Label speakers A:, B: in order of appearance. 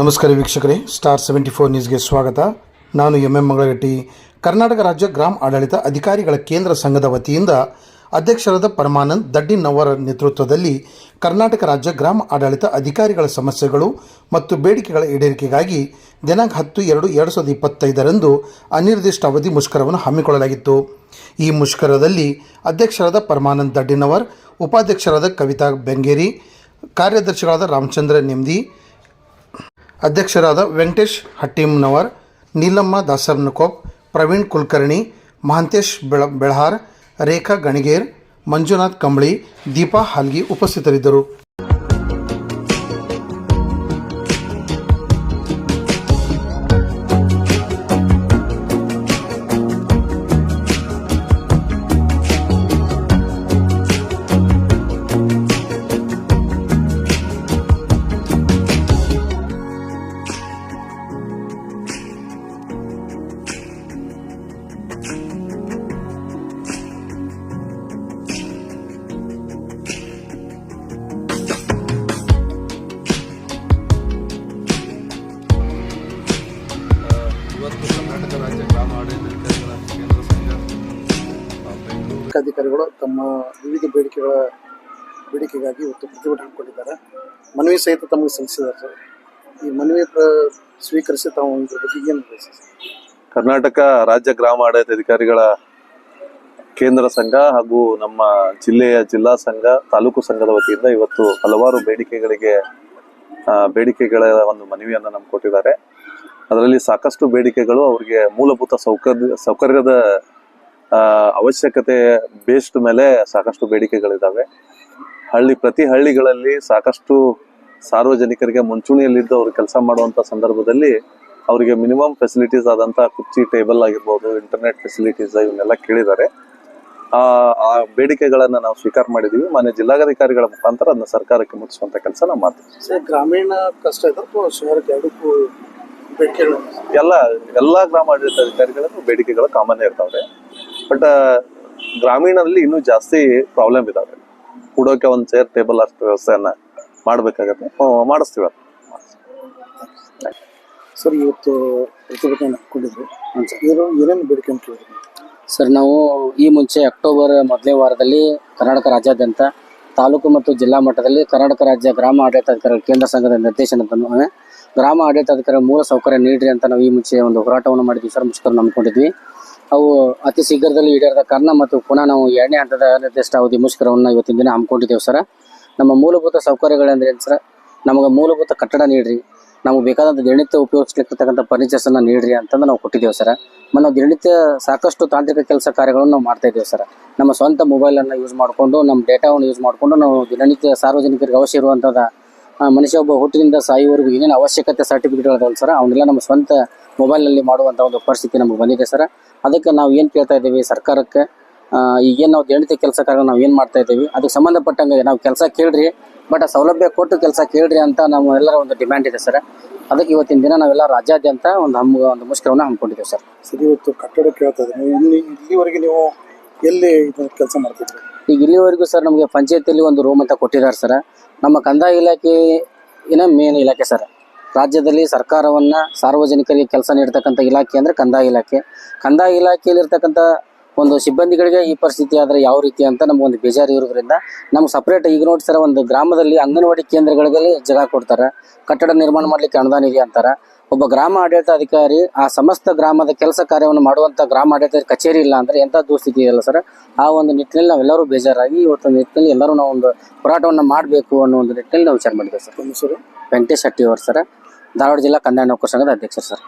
A: ನಮಸ್ಕಾರ ವೀಕ್ಷಕರೇ star seventy four ನ್ಯೂಸ್ಗೆ ಸ್ವಾಗತ. ನಾನು ಎಂ ಎಂ ಮಂಗಳಗಟ್ಟಿ. ಕರ್ನಾಟಕ ರಾಜ್ಯ ಗ್ರಾಮ ಆಡಳಿತ ಅಧಿಕಾರಿಗಳ ಕೇಂದ್ರ ಸಂಘದ ವತಿಯಿಂದ ಅಧ್ಯಕ್ಷರಾದ ಪರಮಾನಂದ್ ದಡ್ಡಿನವರ ನೇತೃತ್ವದಲ್ಲಿ ಕರ್ನಾಟಕ ರಾಜ್ಯ ಗ್ರಾಮ ಆಡಳಿತ ಅಧಿಕಾರಿಗಳ ಸಮಸ್ಯೆಗಳು ಮತ್ತು ಬೇಡಿಕೆಗಳ ಈಡೇರಿಕೆಗಾಗಿ ದಿನಾಂಕ ಹತ್ತು ಎರಡು ಎರಡು ಸಾವಿರದ ಇಪ್ಪತ್ತೈದರಂದು ಅನಿರ್ದಿಷ್ಟ ಅವಧಿ ಮುಷ್ಕರವನ್ನು ಹಮ್ಮಿಕೊಳ್ಳಲಾಗಿತ್ತು. ಈ ಮುಷ್ಕರದಲ್ಲಿ ಅಧ್ಯಕ್ಷರಾದ ಪರಮಾನಂದ್ ದಡ್ಡಿನವರ್, ಉಪಾಧ್ಯಕ್ಷರಾದ ಕವಿತಾ ಬೆಂಗೇರಿ, ಕಾರ್ಯದರ್ಶಿಗಳಾದ ರಾಮಚಂದ್ರ ನೆಮ್ಮದಿ ಅಧ್ಯಕ್ಷರಾದ ವೆಂಕಟೇಶ್ ಹಟ್ಟಿಮ್ನವರ್ ನೀಲಮ್ಮ ದಾಸರ್ನಕೋಪ್, ಪ್ರವೀಣ್ ಕುಲಕರ್ಣಿ, ಮಹಂತೇಶ್ ಬೆಳ, ಬೆಳಹಾರ್, ರೇಖಾ ಗಣಿಗೇರ್, ಮಂಜುನಾಥ್ ಕಂಬಳಿ, ದೀಪಾ ಹಾಲ್ಗಿ ಉಪಸ್ಥಿತರಿದ್ದರು.
B: ಬೆಂಗಳೂರು
C: ಅಧಿಕಾರಿಗಳು ತಮ್ಮ ವಿವಿಧ ಬೇಡಿಕೆಗಳ ಬೇಡಿಕೆಗಾಗಿ ಇವತ್ತು ಪ್ರತಿಭಟನೆ ಕೊಟ್ಟಿದ್ದಾರೆ. ಮನವಿ ಸಹಿತ ತಮಗೆ ಸಲ್ಲಿಸಿದ್ದಾರೆ ಈ ಮನವಿ ಸ್ವೀಕರಿಸಿ ತಾವು ಇದ್ರ ಬಗ್ಗೆ ಏನು
B: ಕರ್ನಾಟಕ ರಾಜ್ಯ ಗ್ರಾಮ ಆಡಳಿತ ಅಧಿಕಾರಿಗಳ ಕೇಂದ್ರ ಸಂಘ ಹಾಗೂ ನಮ್ಮ ಜಿಲ್ಲೆಯ ಜಿಲ್ಲಾ ಸಂಘ, ತಾಲೂಕು ಸಂಘದ ವತಿಯಿಂದ ಇವತ್ತು ಹಲವಾರು ಬೇಡಿಕೆಗಳಿಗೆ ಬೇಡಿಕೆಗಳ ಒಂದು ಮನವಿಯನ್ನು ನಮ್ಗೆ ಕೊಟ್ಟಿದ್ದಾರೆ. ಅದರಲ್ಲಿ ಸಾಕಷ್ಟು ಬೇಡಿಕೆಗಳು ಅವರಿಗೆ ಮೂಲಭೂತ ಸೌಕರ್ಯ, ಸೌಕರ್ಯದ ಅವಶ್ಯಕತೆ ಬೇಸ್ಡ್ ಮೇಲೆ ಸಾಕಷ್ಟು ಬೇಡಿಕೆಗಳಿದ್ದಾವೆ ಹಳ್ಳಿ ಪ್ರತಿ ಹಳ್ಳಿಗಳಲ್ಲಿ ಸಾಕಷ್ಟು ಸಾರ್ವಜನಿಕರಿಗೆ ಮುಂಚೂಣಿಯಲ್ಲಿದ್ದು ಅವರು ಕೆಲಸ ಮಾಡುವಂಥ ಸಂದರ್ಭದಲ್ಲಿ ಅವರಿಗೆ ಮಿನಿಮಮ್ ಫೆಸಿಲಿಟೀಸ್ ಆದಂಥ ಕುರ್ಚಿ ಟೇಬಲ್ ಆಗಿರ್ಬೋದು ಇಂಟರ್ನೆಟ್ ಫೆಸಿಲಿಟೀಸ್ ಇವನ್ನೆಲ್ಲ ಕೇಳಿದ್ದಾರೆ. ಆ ಆ ಬೇಡಿಕೆಗಳನ್ನ ನಾವು ಸ್ವೀಕಾರ ಮಾಡಿದ್ದೀವಿ ಮಾನ್ಯ ಜಿಲ್ಲಾಧಿಕಾರಿಗಳ ಮುಖಾಂತರ ಅದನ್ನ ಸರ್ಕಾರಕ್ಕೆ ಮುಟ್ಟಿಸುವಂಥ ಕೆಲಸ ನಾವು ಮಾಡ್ತೀವಿ.
C: ಸರ್ ಗ್ರಾಮೀಣ ಕಷ್ಟ ಎಲ್ಲ ಅಥವಾ ಶಹರಕ್ಕೆ ಎರಡಕ್ಕೂ ಬೇಡಿಕೆಗಳು?
B: ಎಲ್ಲ ಗ್ರಾಮಾಡಳಿತ ಗ್ರಾಮ ಆಡಳಿತಾಧಿಕಾರಿಗಳಿಗೂ ಬೇಡಿಕೆಗಳು ಕಾಮನ್ ಇರ್ತಾವೆ ಬಟ್ ಗ್ರಾಮೀಣದಲ್ಲಿ ಇನ್ನೂ ಜಾಸ್ತಿ ಪ್ರಾಬ್ಲಮ್ ಇದಾವೆ. ಕೂಡೋಕೆ ಒಂದು ಚೇರ್ ಟೇಬಲ್ ಅಷ್ಟು ವ್ಯವಸ್ಥೆಯನ್ನ ಮಾಡ್ಬೇಕಾಗತ್ತೆ. ಮಾಡಿಸ್ತೀವಿ ಅದು.
C: ಸರ್ ಇವತ್ತು ಪ್ರತಿಭಟನೆ ಹಾಕೊಂಡಿದ್ರು ಏನೇನು ಬೇಡಿಕೆ ಅಂತ
D: ಸರ್ ನಾವು ಈ ಮುಂಚೆ ಅಕ್ಟೋಬರ್ ಮೊದಲನೇ ವಾರದಲ್ಲಿ ಕರ್ನಾಟಕ ರಾಜ್ಯಾದ್ಯಂತ ತಾಲೂಕು ಮತ್ತು ಜಿಲ್ಲಾ ಮಟ್ಟದಲ್ಲಿ ಕರ್ನಾಟಕ ರಾಜ್ಯ ಗ್ರಾಮ ಆಡಳಿತಾಧಿಕಾರಿ ಕೇಂದ್ರ ಸಂಘದ ನಿರ್ದೇಶನದ ಗ್ರಾಮ ಆಡಳಿತಾಧಿಕಾರಿ ಮೂಲ ಸೌಕರ್ಯ ನೀಡ್ರಿ ಅಂತ ನಾವು ಈ ಮುಂಚೆ ಒಂದು ಹೋರಾಟವನ್ನು ಮಾಡಿದ್ವಿ ಸರ್ ಮುಷ್ಕರ ನಂಬಿಕೊಂಡಿದ್ವಿ. ಅವು ಅತಿ ಶೀಘ್ರದಲ್ಲಿ ಈಡೇರದ ಕಾರಣ ಮತ್ತು ಪುನಃ ನಾವು ಎರಡನೇ ಹಂತದ ನಿರ್ದಿಷ್ಟ ಅವಧಿ ಮುಷ್ಕರವನ್ನು ಇವತ್ತಿನ ದಿನ ಹಮ್ಮಿಕೊಂಡಿದ್ದೇವೆ ಸರ್. ನಮ್ಮ ಮೂಲಭೂತ ಸೌಕರ್ಯಗಳಂದ್ರೆ ಏನು ಸರ್? ನಮಗೆ ಮೂಲಭೂತ ಕಟ್ಟಡ ನೀಡ್ರಿ. ನಮಗೆ ಬೇಕಾದಂಥ ದಿನನಿತ್ಯ ಉಪಯೋಗಿಸ್ಲಿಕ್ಕಿರ್ತಕ್ಕಂಥ ಫರ್ನಿಚರ್ಸನ್ನು ನೀಡ್ರಿ ಅಂತಂದು ನಾವು ಕೊಟ್ಟಿದ್ದೇವೆ ಸರ್. ನಾವು ದಿನನಿತ್ಯ ಸಾಕಷ್ಟು ತಾಂತ್ರಿಕ ಕೆಲಸ ಕಾರ್ಯಗಳನ್ನು ನಾವು ಮಾಡ್ತಾ ಇದ್ದೇವೆ ಸರ್. ನಮ್ಮ ಸ್ವಂತ ಮೊಬೈಲನ್ನು ಯೂಸ್ ಮಾಡಿಕೊಂಡು, ನಮ್ಮ ಡೇಟಾವನ್ನು ಯೂಸ್ ಮಾಡಿಕೊಂಡು, ನಾವು ದಿನನಿತ್ಯ ಸಾರ್ವಜನಿಕರಿಗೆ ಅವಶ್ಯ ಇರುವಂಥದ್ದು ಮನುಷ್ಯ ಒಬ್ಬ ಹುಟ್ಟಿನಿಂದ ಸಾಯುವವರೆಗೂ ಏನೇನು ಅವಶ್ಯಕತೆ ಸರ್ಟಿಫಿಕೇಟ್ ಅದಾವಲ್ಲ ಸರ್, ಅವನ್ನೆಲ್ಲ ನಮ್ಮ ಸ್ವಂತ ಮೊಬೈಲ್ನಲ್ಲಿ ಮಾಡುವಂಥ ಒಂದು ಪರಿಸ್ಥಿತಿ ನಮಗೆ ಬಂದಿದೆ ಸರ್. ಅದಕ್ಕೆ ನಾವು ಏನು ಕೇಳ್ತಾ ಇದ್ದೀವಿ ಸರ್ಕಾರಕ್ಕೆ? ಈಗೇನು ನಾವು ದೇಣಿತ ಕೆಲಸ ನಾವು ಏನು ಮಾಡ್ತಾ ಇದ್ದೀವಿ? ಅದಕ್ಕೆ ಸಂಬಂಧಪಟ್ಟಂಗೆ ನಾವು ಕೆಲಸ ಕೇಳ್ರಿ, ಬಟ್ ಆ ಸೌಲಭ್ಯ ಕೊಟ್ಟು ಕೆಲಸ ಕೇಳ್ರಿ ಅಂತ ನಮ್ಮ ಎಲ್ಲರ ಒಂದು ಡಿಮ್ಯಾಂಡ್ ಇದೆ ಸರ್. ಅದಕ್ಕೆ ಇವತ್ತಿನ ದಿನ ನಾವೆಲ್ಲ ರಾಜ್ಯಾದ್ಯಂತ ಒಂದು ಹಮ್ಮ ಒಂದು ಮುಷ್ಕರವನ್ನು ಹಮ್ಮಿಕೊಂಡಿದ್ದೇವೆ ಸರ್.
C: ಸರ್, ಇವತ್ತು ಕಟ್ಟಡ ಕೇಳ್ತಾ ಇದ್ದೀವಿ ನೀವು ಇಲ್ಲಿ ಇಲ್ಲಿವರೆಗೆ ನೀವು ಎಲ್ಲಿ ಕೆಲಸ ಮಾಡ್ತಿದ್ರಿ?
D: ಈಗ ಇಲ್ಲಿವರೆಗೂ ಸರ್ ನಮಗೆ ಪಂಚಾಯತಿಯಲ್ಲಿ ಒಂದು ರೂಮ್ ಅಂತ ಕೊಟ್ಟಿದ್ದಾರೆ ಸರ್. ನಮ್ಮ ಕಂದಾಯ ಇಲಾಖೆ ಏನ ಮೇನ್ ಇಲಾಖೆ ಸರ್. ರಾಜ್ಯದಲ್ಲಿ ಸರ್ಕಾರವನ್ನ ಸಾರ್ವಜನಿಕರಿಗೆ ಕೆಲಸ ನೀಡ್ತಕ್ಕಂಥ ಇಲಾಖೆ ಅಂದ್ರೆ ಕಂದಾಯ ಇಲಾಖೆ. ಕಂದಾಯ ಇಲಾಖೆಯಲ್ಲಿ ಇರ್ತಕ್ಕಂಥ ಒಂದು ಸಿಬ್ಬಂದಿಗಳಿಗೆ ಈ ಪರಿಸ್ಥಿತಿ ಆದರೆ ಯಾವ ರೀತಿ ಅಂತ ನಮ್ಗೊಂದು ಬೇಜಾರು ಇರೋದ್ರಿಂದ ನಮ್ಗೆ ಸಪ್ರೇಟ್ ಈಗ ನೋಡಿ ಸರ್ ಒಂದು ಗ್ರಾಮದಲ್ಲಿ ಅಂಗನವಾಡಿ ಕೇಂದ್ರಗಳಲ್ಲಿ ಜಗ ಕೊಡ್ತಾರೆ. ಕಟ್ಟಡ ನಿರ್ಮಾಣ ಮಾಡ್ಲಿಕ್ಕೆ ಅನುದಾನ ಇದೆ ಅಂತಾರ. ಒಬ್ಬ ಗ್ರಾಮ ಆಡಳಿತಾಧಿಕಾರಿ ಆ ಸಮಸ್ತ ಗ್ರಾಮದ ಕೆಲಸ ಕಾರ್ಯವನ್ನು ಮಾಡುವಂತ ಗ್ರಾಮ ಆಡಳಿತ ಕಚೇರಿ ಇಲ್ಲ ಅಂದ್ರೆ ಎಂತ ದುಸ್ಥಿತಿ ಇದೆಯಲ್ಲ ಸರ್? ಆ ಒಂದು ನಿಟ್ಟಿನಲ್ಲಿ ನಾವೆಲ್ಲರೂ ಬೇಜಾರಾಗಿ ಇವತ್ತು ನಿಟ್ಟಿನಲ್ಲಿ ಎಲ್ಲರೂ ನಾವು ಒಂದು ಹೋರಾಟವನ್ನು ಮಾಡಬೇಕು ಅನ್ನೋ ಒಂದು ನಿಟ್ಟಿನಲ್ಲಿ ನಾವು ವಿಚಾರ ಮಾಡಿದ್ದೇವೆ ಸರ್.
C: ಮೈಸೂರು ಹೆಸರು
D: ವೆಂಕಟೇಶ್ ಶೆಟ್ಟಿ ಅವರು ಸರ್. ಧಾರವಾಡ ಜಿಲ್ಲಾ ಕಂದಾಯ ನೌಕರ ಸಂಘದ ಅಧ್ಯಕ್ಷರು ಸರ್.